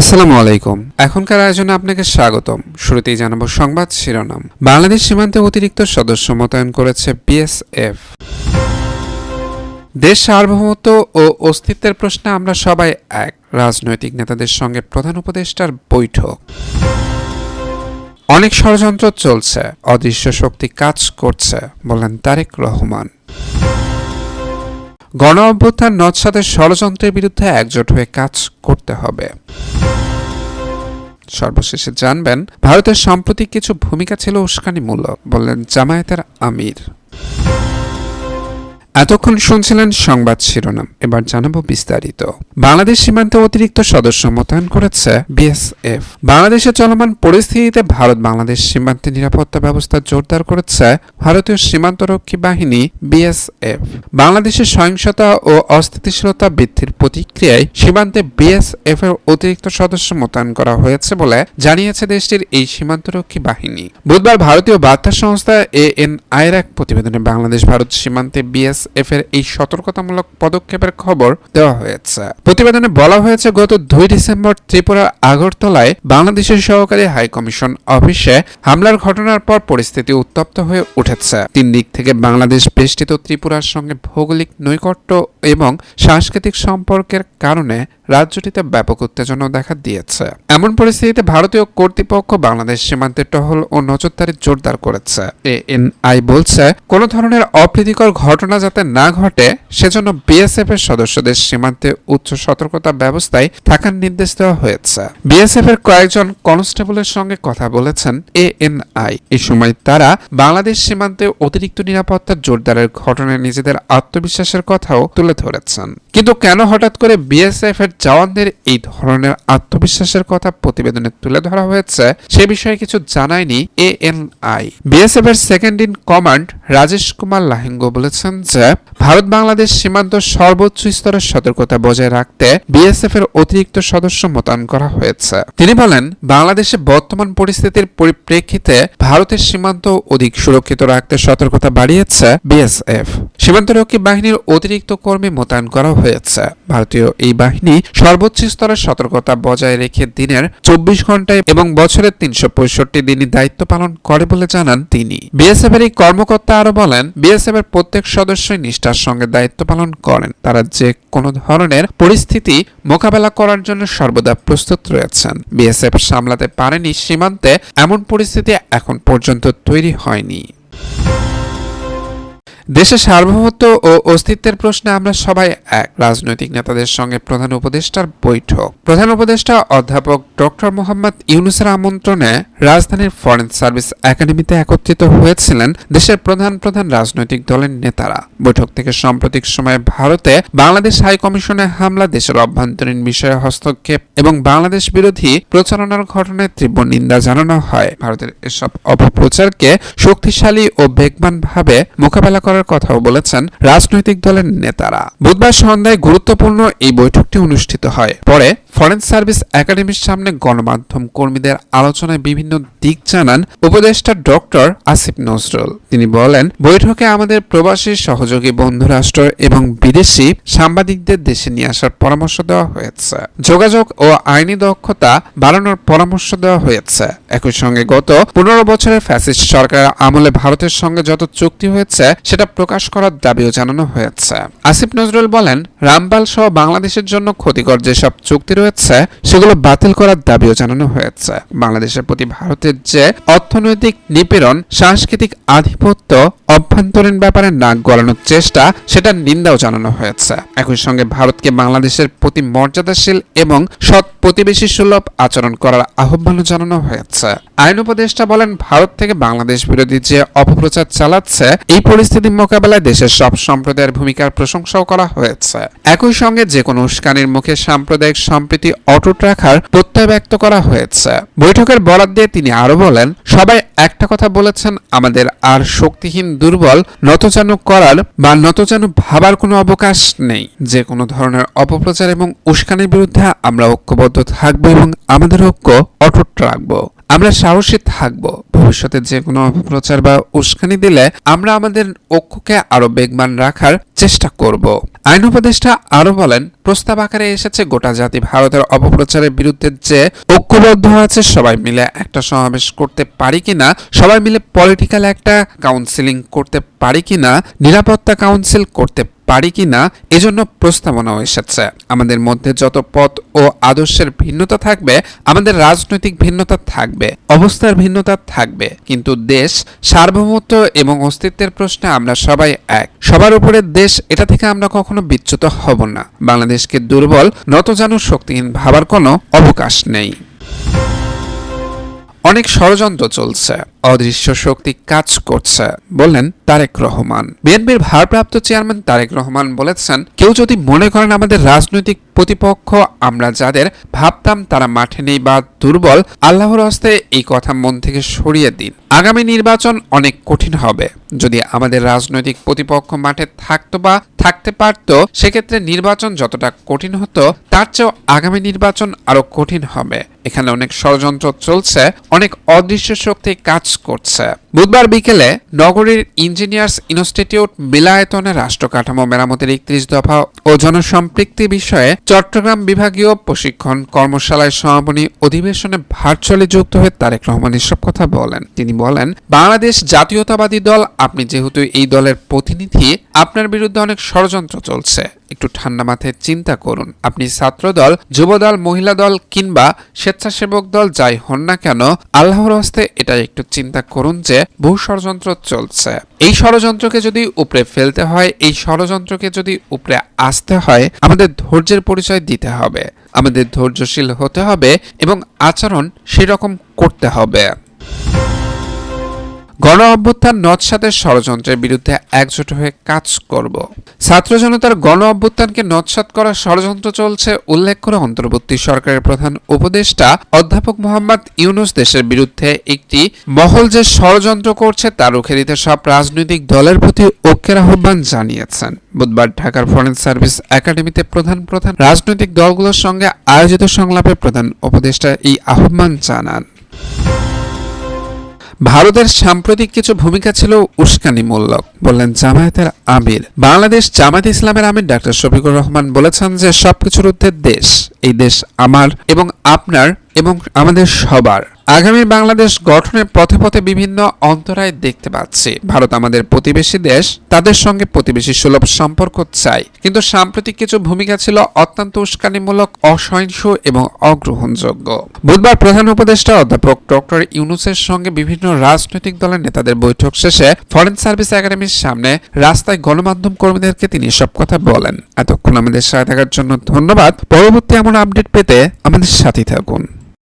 আসসালামু আলাইকুম। এখনকার আয়োজনে আপনাকে স্বাগতম। শুরুতেই জানাব সংবাদ শিরোনাম। বাংলাদেশ সীমান্তে অতিরিক্ত সদস্য মোতায়েন করেছে বিএসএফ। দেশ সার্বভৌমত্ব ও অস্তিত্বের প্রশ্নে আমরা সবাই এক। রাজনৈতিক নেতাদের সঙ্গে প্রধান উপদেষ্টার বৈঠক। অনেক ষড়যন্ত্র চলছে। অদৃশ্য শক্তি কাজ করছে বললেন তারেক রহমান। গণ অভ্যুত্থান নৎসাদের ষড়যন্ত্রের বিরুদ্ধে একজোট হয়ে কাজ করতে হবে। সর্বশেষে জানবেন, ভারতের সাম্প্রতিক কিছু ভূমিকা ছিল উস্কানিমূলক, বললেন জামায়াতের আমির। এতক্ষণ শুনছিলেন সংবাদ শিরোনাম। এবার জানাব বিস্তারিত। বাংলাদেশ সীমান্তে অতিরিক্ত সদস্য মোতায়েন করেছে বিএসএফ। বাংলাদেশে চলমান পরিস্থিতিতে ভারত বাংলাদেশ সীমান্তে নিরাপত্তা ব্যবস্থা জোরদার করেছে ভারতীয় সীমান্তরক্ষী বাহিনী বিএসএফ। বাংলাদেশের সহিংসতা ও অস্থিতিশীলতা বৃদ্ধির প্রতিক্রিয়ায় সীমান্তে বিএসএফ এর অতিরিক্ত সদস্য মোতায়েন করা হয়েছে বলে জানিয়েছে দেশটির এই সীমান্তরক্ষী বাহিনী। বুধবার ভারতীয় বার্তা সংস্থা এএনআই এর এক প্রতিবেদনে বাংলাদেশ ভারত সীমান্তে বিএসএফ এর এই সতর্কতামূলক পদক্ষেপের খবর দেওয়া হয়েছে। প্রতিবেদনে বলা হয়েছে, গত দুই ডিসেম্বর ত্রিপুরার আগরতলায় বাংলাদেশের সহকারী হাই কমিশন অফিসে হামলার ঘটনার পর পরিস্থিতি উত্তপ্ত হয়ে উঠেছে। তিন দিক থেকে বাংলাদেশ বেষ্টিত ত্রিপুরার সঙ্গে ভৌগোলিক নৈকট্য এবং সাংস্কৃতিক সম্পর্কের কারণে রাজ্যটিতে ব্যাপক উত্তেজনা দেখা দিয়েছে। এমন পরিস্থিতিতে ভারতীয় কর্তৃপক্ষ বাংলাদেশ সীমান্তে টহল ও নজরদারি জোরদার করেছে। এএনআই বলছে, কোনো ধরনের অপ্রীতিকর ঘটনা যাতে না ঘটে, সেজন্য বিএসএফ এর সদস্যদের সীমান্তে উচ্চ সতর্কতা ব্যবস্থায় থাকার নির্দেশ দেওয়া হয়েছে। বিএসএফ এর কয়েকজন কনস্টেবলের সঙ্গে কথা বলেছেন এএনআই। এই সময় তারা বাংলাদেশ সীমান্তে অতিরিক্ত নিরাপত্তা জোরদারের ঘটনায় নিজেদের আত্মবিশ্বাসের কথাও তুলে ধরেছেন। কিন্তু কেন হঠাৎ করে বিএসএফ এর জওয়ানদের এই ধরনের আত্মবিশ্বাসের কথা প্রতিবেদনে তুলে ধরা হয়েছে, সে বিষয়ে কিছু জানায়নি এএনআই বিএসএফ এর second in command Rajesh Kumar Lahing বলেছেন যে, ভারত বাংলাদেশ সীমান্ত সর্বোচ্চ স্তরের সতর্কতা বজায় রাখতে বিএসএফ এর অতিরিক্ত সদস্য মোতায়েন করা হয়েছে। তিনি বলেন, বাংলাদেশে বর্তমান পরিস্থিতির পরিপ্রেক্ষিতে ভারতের সীমান্ত অধিক সুরক্ষিত রাখতে সতর্কতা বাড়িয়েছে বিএসএফ সীমান্তরক্ষী বাহিনীর অতিরিক্ত কর্মী মোতায়েন করা হয়েছে। ভারতীয় এই বাহিনী সর্বোচ্চ স্তরের সতর্কতা বজায় রেখে দিনের চব্বিশ ঘন্টায় এবং বছরের তিনশো পঁয়ষট্টি দিনই দায়িত্ব পালন করে বলে জানান তিনি। বিএসএফ এর এই কর্মকর্তা আরও বলেন, বিএসএফ এর প্রত্যেক সদস্যই নিষ্ঠার সঙ্গে দায়িত্ব পালন করেন। তারা যে কোনো ধরনের পরিস্থিতি মোকাবেলা করার জন্য সর্বদা প্রস্তুত রয়েছেন। বিএসএফ সামলাতে পারেনি সীমান্তে, এমন পরিস্থিতি এখন পর্যন্ত তৈরি হয়নি। দেশের সার্বভৌমত্ব ও অস্তিত্বের প্রশ্নে আমরা সবাই এক, রাজনৈতিক নেতাদের সঙ্গে প্রধান উপদেষ্টার বৈঠক। প্রধান উপদেষ্টা অধ্যাপক ডক্টর মোহাম্মদ ইউনুসের আমন্ত্রণে রাজধানীর ফরেন সার্ভিস একাডেমিতে একত্রিত হয়েছিলেন দেশের প্রধান প্রধান রাজনৈতিক দলের নেতারা। বৈঠক থেকে সাম্প্রতিক সময়ে ভারতে বাংলাদেশ হাই কমিশনে হামলা, দেশের অভ্যন্তরীণ বিষয়ে হস্তক্ষেপ এবং বাংলাদেশ বিরোধী প্রচারণার ঘটনায় তীব্র নিন্দা জানানো হয়। ভারতের এসব অপপ্রচারকে শক্তিশালী ও বেগবানভাবে মোকাবেলা করার কথাও বলেছেন রাজনৈতিক দলের নেতারা। বুধবার সন্ধ্যায় গুরুত্বপূর্ণ এই বৈঠকটি অনুষ্ঠিত হয়। পরে ফরেন সার্ভিস একাডেমির সামনে গণমাধ্যম কর্মীদের আলোচনায় বিভিন্ন দিক জানান উপদেষ্টা ডক্টর আসিফ নজরুল। তিনি বলেন, বৈঠকে আমাদের প্রবাসী, সহযোগী বন্ধুরাষ্ট্র এবং বিদেশি সাংবাদিকদের দেশে নিয়ে আসার পরামর্শ দেওয়া হয়েছে। যোগাযোগ ও আইনি দক্ষতা বাড়ানোর পরামর্শ দেওয়া হয়েছে। একই সঙ্গে গত পনেরো বছরের ফ্যাসিস্ট সরকারের আমলে ভারতের সঙ্গে যত চুক্তি হয়েছে, সেটা প্রকাশ করার দাবিও জানানো হয়েছে। আসিফ নজরুল বলেন, রামপাল সহ বাংলাদেশের জন্য ক্ষতিকর যেসব চুক্তি রয়েছে সেগুলো বাতিল করার দাবিও জানানো হয়েছে। বাংলাদেশের প্রতি ভারতের যে অর্থনৈতিক নিপীড়ন, সাংস্কৃতিক আধিপত্য অভ্যন্তরীণ ব্যাপারে নাক গলানোর চেষ্টা সেটা নিন্দাও জানানো হয়েছে। একই সঙ্গে ভারতকে বাংলাদেশের প্রতি মর্যাদাশীল এবং সৎ প্রতিবেশী সুলভ আচরণ করার আহ্বানও জানানো হয়েছে। আইন উপদেষ্টা বলেন, ভারত থেকে বাংলাদেশ বিরোধী যে অপপ্রচার চালাচ্ছে, এই পরিস্থিতি মোকাবেলায় দেশের সব সম্প্রদায়ের ভূমিকার প্রশংসাও করা হয়েছে। একই সঙ্গে যে কোনো উস্কানির মুখে সাম্প্রদায়িক সম্প্রীতি অটুট রাখার প্রত্যয় ব্যক্ত করা হয়েছে। বৈঠকের বরাদ দিয়ে তিনি আরও বলেন, সবাই একটা কথা বলেছেন, আমাদের আর শক্তিহীন দুর্বল নতজানু করার বা নতজানু ভাবার কোনো অবকাশ নেই। যে কোনো ধরনের অপপ্রচার এবং উস্কানির বিরুদ্ধে আমরা ঐক্যবদ্ধ থাকব এবং আমাদের ঐক্য অটুট রাখব। আমরা সাহসী থাকব ভবিষ্যতে যে কোনো অপপ্রচার বা উস্কানি দিলে আমরা আমাদের ঐক্যকে আরও বেগবান রাখার চেষ্টা করব। আইন উপদেষ্টা আরও বলেন, প্রস্তাব আকারে এসেছে গোটা জাতি ভারতের অপপ্রচারের বিরুদ্ধে যে ঐক্যবদ্ধ আছে, সবাই মিলে একটা সমাবেশ করতে পারি কিনা, সবাই মিলে পলিটিক্যাল একটা কাউন্সিলিং করতে পারি কিনা, নিরাপত্তা কাউন্সিল করতে পারি কিনা এজন্য প্রস্তাবনাও এসেছে। আমাদের মধ্যে যত পথ ও আদর্শের ভিন্নতা থাকবে, আমাদের রাজনৈতিক ভিন্নতা থাকবে, অবস্থার ভিন্নতা থাকবে। কিন্তু দেশ, সার্বভৌমত্ব এবং অস্তিত্বের প্রশ্নে আমরা সবাই এক। সবার উপরে দেশ, এটা থেকে আমরা কখনো বিচ্যুত হব না। বাংলাদেশকে দুর্বল, নতজানু শক্তিহীন ভাবার কোনো অবকাশ নেই। অনেক ষড়যন্ত্র চলছে। অদৃশ্য শক্তি কাজ করছে, বললেন তারেক রহমান। বিএনপির ভারপ্রাপ্ত চেয়ারম্যান তারেক রহমান বলেছেন, কেউ যদি মনে করেন আমাদের রাজনৈতিক প্রতিপক্ষ, আমরা যাদের ভাবতাম তারা মাঠে নেই বা দুর্বল, আল্লাহর হস্তে এই কথা মন থেকে সরিয়ে দিন। আগামী নির্বাচন অনেক কঠিন হবে। যদি আমাদের রাজনৈতিক প্রতিপক্ষ মাঠে থাকতো বা থাকতে পারতো, সেক্ষেত্রে নির্বাচন যতটা কঠিন হতো, তার চেয়েও আগামী নির্বাচন আরও কঠিন হবে। এখানে অনেক ষড়যন্ত্র চলছে, অনেক অদৃশ্য শক্তি কাজ করছে। বুধবার বিকেলে নগরীর ইঞ্জিনিয়ার্স ইনস্টিটিউট বিলায়তনে রাষ্ট্র কাঠামো মেরামতের একত্রিশ দফা ও জনসম্পৃক্তি বিষয়ে চট্টগ্রাম বিভাগীয় প্রশিক্ষণ কর্মশালায় সমাপনী অধিবেশনে ভার্চুয়ালি যুক্ত হয়ে তারেক রহমান এসব কথা বলেন। তিনি বলেন, বাংলাদেশ জাতীয়তাবাদী দল, আপনি যেহেতু এই দলের প্রতিনিধি, আপনার বিরুদ্ধে অনেক ষড়যন্ত্র চলছে। একটু ঠান্ডা মাথায় চিন্তা করুন। আপনি ছাত্র দল, যুব দল, মহিলা দল কিংবা স্বেচ্ছাসেবক দল যাই হন না কেন, আল্লাহর হস্তে এটা একটু চিন্তা করুন যে বহু ষড়যন্ত্র চলছে। এই ষড়যন্ত্রকে যদি উপরে ফেলতে হয়, এই ষড়যন্ত্রকে যদি উপরে আসতে হয়, আমাদের ধৈর্যের পরিচয় দিতে হবে, আমাদের ধৈর্যশীল হতে হবে এবং আচরণ সেরকম করতে হবে। গণ অভ্যুত্থান নৎসাতের ষড়যন্ত্রের বিরুদ্ধে একজোট হয়ে কাজ করব। ছাত্র জনতার গণ অভ্যুত্থানকে নৎসাত করার ষড়যন্ত্র চলছে, উল্লেখ করে অন্তর্বর্তী সরকারের প্রধান উপদেষ্টা অধ্যাপক মোহাম্মদ ইউনুস দেশের বিরুদ্ধে একটি মহল যে ষড়যন্ত্র করছে তা রুখে দিতে সব রাজনৈতিক দলের প্রতি ঐক্যের আহ্বান জানিয়েছেন। বুধবার ঢাকার ফরেন সার্ভিস একাডেমিতে প্রধান প্রধান রাজনৈতিক দলগুলোর সঙ্গে আয়োজিত সংলাপে প্রধান উপদেষ্টা এই আহ্বান জানান। ভারতের সাম্প্রতিক কিছু ভূমিকা ছিল উস্কানিমূলক বললেন জামায়াতের আমির। বাংলাদেশ জামায়াত ইসলামের আমির ডাক্তার শফিকুর রহমান বলেছেন যে সবকিছুর ঊর্ধ্বে দেশ, এই দেশ আমার এবং আপনার এবং আমাদের সবার। আগামী বাংলাদেশ গঠনের পথে পথে বিভিন্ন অন্তরায় দেখতে পাচ্ছি। ভারত আমাদের প্রতিবেশী দেশ, তাদের সঙ্গে প্রতিবেশী সুলভ সম্পর্ক চাই। কিন্তু সাম্প্রতিক কিছু ভূমিকা ছিল অত্যন্ত উস্কানিমূলক, অসহিংস এবং অগ্রহণযোগ্য। বুধবার প্রধান উপদেষ্টা অধ্যাপক ডক্টর ইউনুসের সঙ্গে বিভিন্ন রাজনৈতিক দলের নেতাদের বৈঠক শেষে ফরেন সার্ভিস একাডেমির সামনে রাস্তায় গণমাধ্যম কর্মীদেরকে তিনি সব কথা বলেন। এতক্ষণ আমাদের সাথে থাকার জন্য ধন্যবাদ। পরবর্তী এমন আপডেট পেতে আমাদের সাথে থাকুন।